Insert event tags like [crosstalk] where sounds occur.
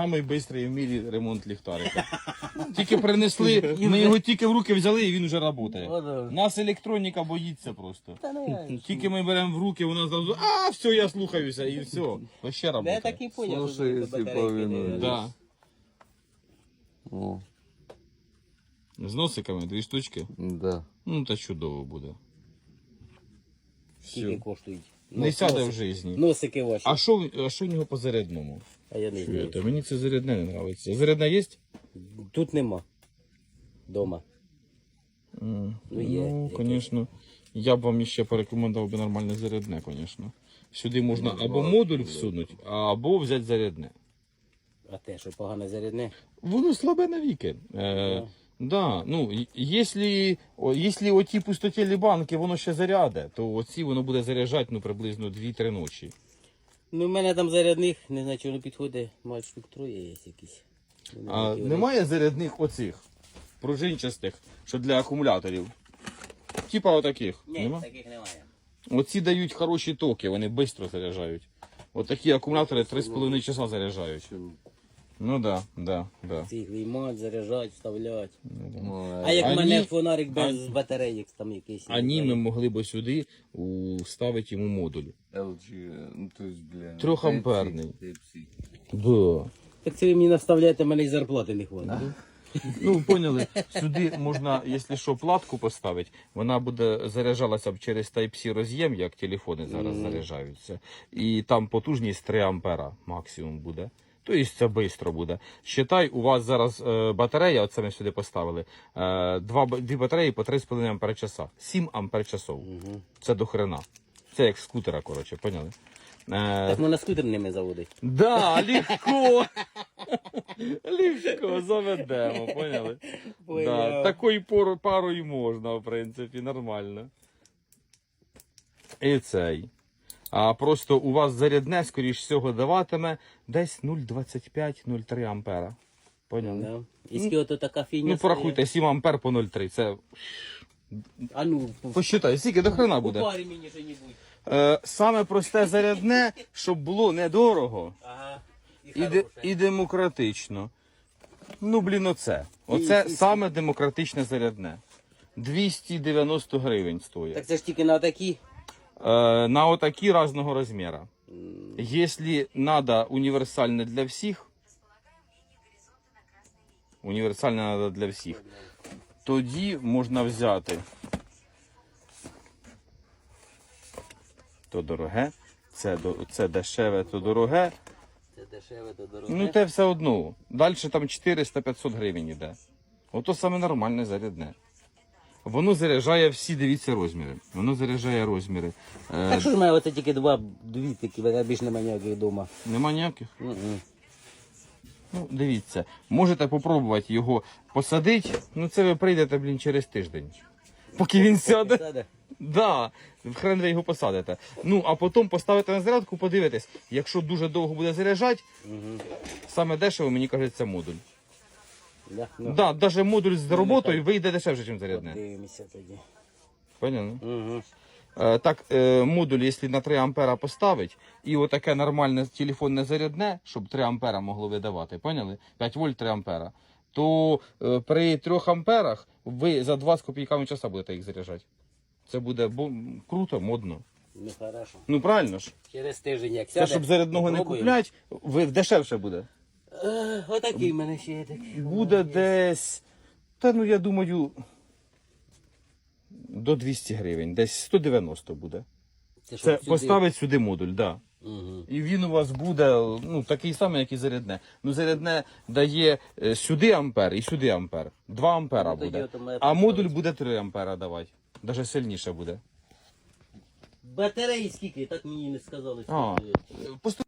Самий швидкий в мірі ремонт ліхтарика. Тільки принесли, ми його тільки в руки взяли і він вже працює. Нас електроніка боїться просто. Ну, Тільки ми беремо в руки, вона зразу, а, все, я слухаюся, і все. Ще я так і поняв, що Слушай, якщо повинен. Да. О, З носиками дві штучки. да. Ну, та чудово буде. Скільки коштують? Не сяде в житті. Носики ваші. А що, а що в нього по зарядному? А я не знаю. Чуєте, мені це зарядне не подобається. Зарядне є? Тут нема. Дома. Mm. Ну, є Ну, якесь. звісно. Я б вам ще порекомендував би нормальне зарядне, звісно. Сюди можна або модуль всунути, або взяти зарядне. А те, що погано зарядне. Воно слабе навіки. Е, да, ну, якщо, о, якщо оті пустотілі банки воно ще заряде, то оці воно буде заряджати ну, приблизно 2-3 ночі. Ну, в мене там зарядних, не знаю, чи воно підходить, мають штук троє є якісь. Не А вони. немає зарядних оцих пружинчастих, що для акумуляторів. Типа отаких. Ні, Нема? таких немає. Оці дають хороші токи, вони швидко заряджають. Отакі акумулятори 3,5 часа заряджають. Ну да, да, да. Цих виймать, заряджать, вставлять. Ну, А як в Ані- мене фонарик без батареїк там якийсь. А ні, ми могли б сюди вставити йому модуль. LG, ну то есть, бля. Трьохамперний. Type-C. Да. Так це ви мені наставляєте, мене і зарплати не хватить. Ну, поняли, сюди можна, якщо що, платку поставити, вона буде заряджалася б через Type-C роз'єм, як телефони зараз заряджаються. І там потужність 3 ампера максимум буде. Тобто це швидко буде. Считай, у вас зараз е, батарея, оце ми сюди поставили, е, два, дві батареї по 3,5 ампер часа. 7 ампер часов. Це до хрена. Це як скутера, коротше, поняли? Е, Так можна скутер ними заводить. Да, легко. [laughs] Легко заведемо, поняли? Да, такою парою можна, в принципі, нормально. І цей. А просто у вас зарядне, скоріш всього, даватиме десь 0,25-0,3 ампера. Поняли? Да. І скільки ото така фігня. Ну, порахуйте, 7 ампер по 0,3. Це. А ну, по, Посчитай, скільки до хрена буде. парі мені що-небудь. Е, саме просте зарядне, щоб було недорого. Ага. І і, де- хороше. і демократично. Ну, блін, оце. Оце саме демократичне зарядне. 290 гривень стоїть. Так це ж тільки на такі. Е, на отакі різного розміру. Якщо треба універсальне для всіх, універсальне треба для всіх, тоді можна взяти. То дороге, це, це дешеве, то дороге. Це дешеве, то дороге. Ну, те все одно. Далі там 400-500 гривень йде. Ото саме нормальне зарядне. Воно заряджає всі, дивіться, розміри. Воно заряджає розміри. Е, Так що ж в мене оце тільки два, дві такі, в мене немає ніяких вдома. нема ніяких. Ну, дивіться. Можете попробувати його посадити. Ну, це ви прийдете, блін, через тиждень. Поки він сяде. Сяде? Да, хрен ви його посадите. Ну, а потім поставите на зарядку, подивитесь. Якщо дуже довго буде заряджати, саме дешево, мені кажеться, модуль. Да? Ну, Да, навіть модуль з роботою вийде дешевше, ніж зарядне. Дивимося тоді. Понятно? Угу. Е, Так, е, модуль, якщо на 3 ампера поставить, і отаке нормальне телефонне зарядне, щоб 3 ампера могло видавати, поняли? 5 вольт 3 ампера, то е, при 3 амперах ви за 2 з копійками часа будете їх заряджати. Це буде бо, круто, модно. Ну хорошо. Ну правильно ж. Через тиждень як Це сяде. щоб зарядного не попробуємо. купляти, ви дешевше буде. Е, Отакий в мене ще є такий. Буде десь. Та ну я думаю. До 200 гривень, десь 190 буде. Це, Це поставить сюди модуль, так. Да. Угу. І він у вас буде ну, такий самий, як і зарядне. Ну, зарядне дає е, сюди ампер і сюди ампер. 2 ампера Ну, тоді буде. А модуль буде 3 ампера давати. Даже сильніше буде. Батареї скільки? Так мені не сказали. А, скільки. посту-